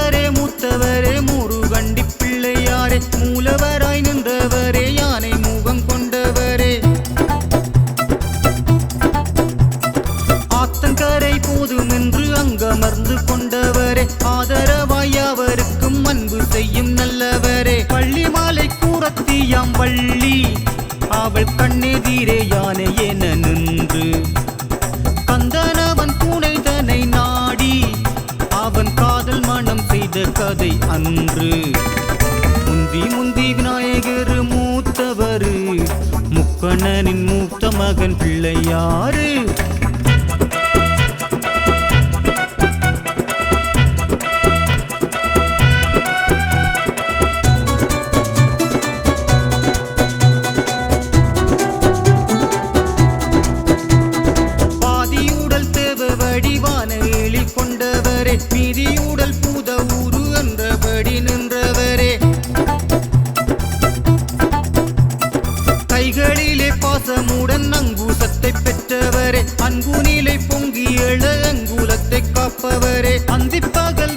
மூத்தவரே மூத்தவரே முருகண்டி பிள்ளையாரே மூலவராய் நின்றவரே யானை முகம் கொண்டவரே. ஆத்தங்கரை போதும் என்று அங்கமர்ந்து கொண்டவரே ஆதரவாய் அவருக்கும் அன்பு செய்யும் நல்லவரே. பள்ளி மாலை கூறத்தியாம் வள்ளி அவள் கண்ணெதிரே யானை என நின்று கதை அன்று. முந்தி முந்தி விநாயகர் மூத்தவரு. முக்கண்ணனின் மூத்த மகன் பிள்ளையாறு பாசமுடன் அங்கூசத்தை பெற்றவரே. அன்பு அன்புநிலை பொங்கி எழ அங்குலத்தை காப்பவரே. அந்திப்பகல்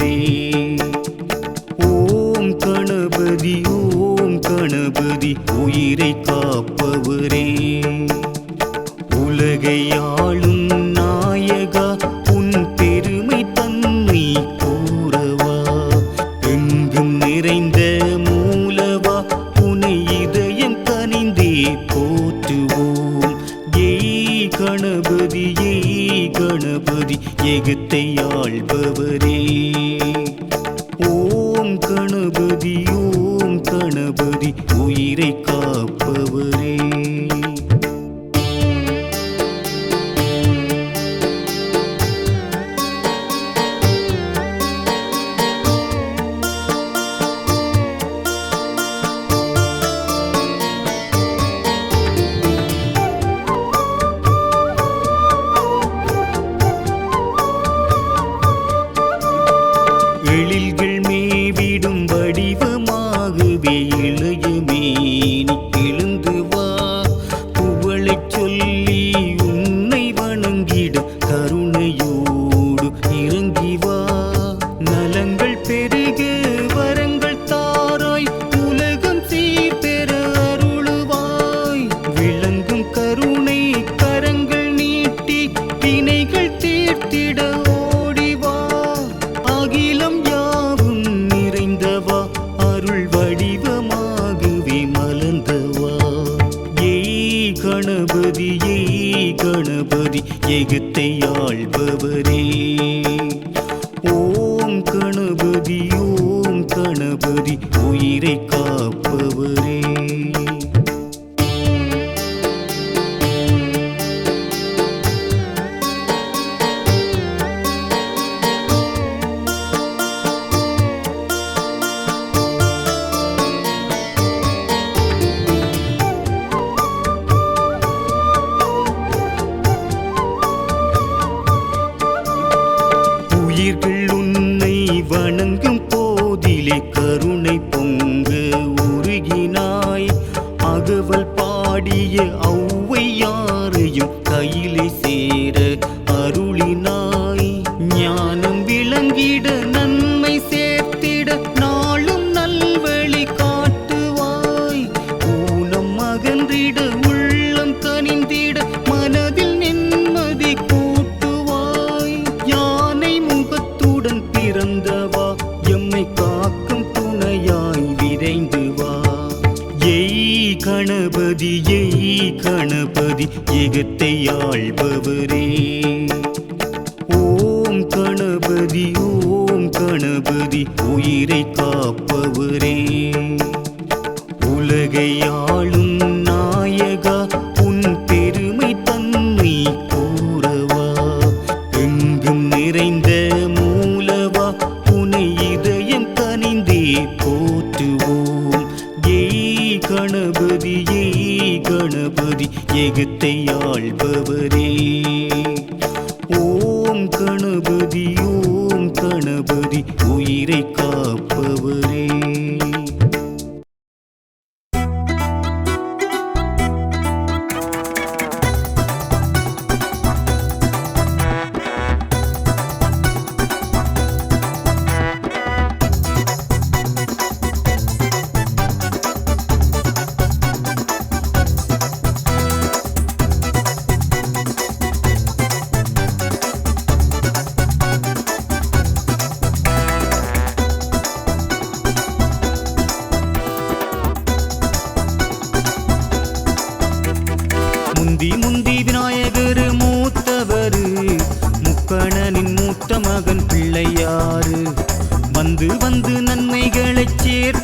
ஆள்பவரே ஓம் கணபதி ஓம் கணபதி உயிரை காப்பவரே. உலகை ஆளும் நாயகா உன் பெருமை தன்மை கூறவா. எங்கும் நிறைந்த மூலவா உனை இதயம் கனிந்தே போற்றுவோம். ஏய் கணபதி ஏய் கணபதி எகத்தை ஆள்பவரே. உயிரை இளையமே கணபதி உயிரை காப்பவரே. கணபதி எகத்தை ஆள்பவரே. ஓம் கணபதி ஓம் கணபதி உயிரை காப்பவரே. உலகை ஆளும் நாயகா உன் பெருமை தன்னை கூறவா. எங்கும் நிறைந்த எகத்தை ஆள்பவரே ஓம் கணபதி ஓம் கணபதி உயிரை காப்பவரே.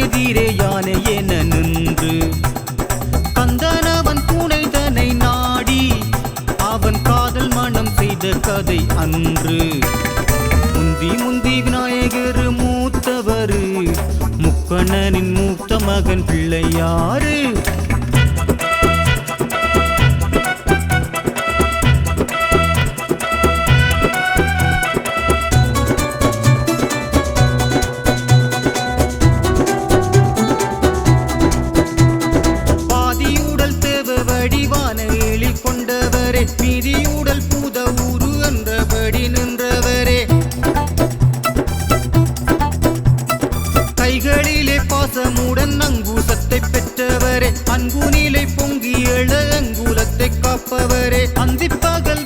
எதிரே யானை என நின்று. கந்தனவன் பூனை தன்னை நாடி அவன் காதல் மனம் செய்த கதை அன்று. முந்தி முந்தி விநாயகர் மூத்தவர் முக்கண்ணனின் மூத்த மகன் பிள்ளையாறு கைகளிலே அங்குசத்தை பெற்றவரே. அன்பு நிலை பொங்கி எழ அங்குலத்தை காப்பவரே. அந்திப்பகல்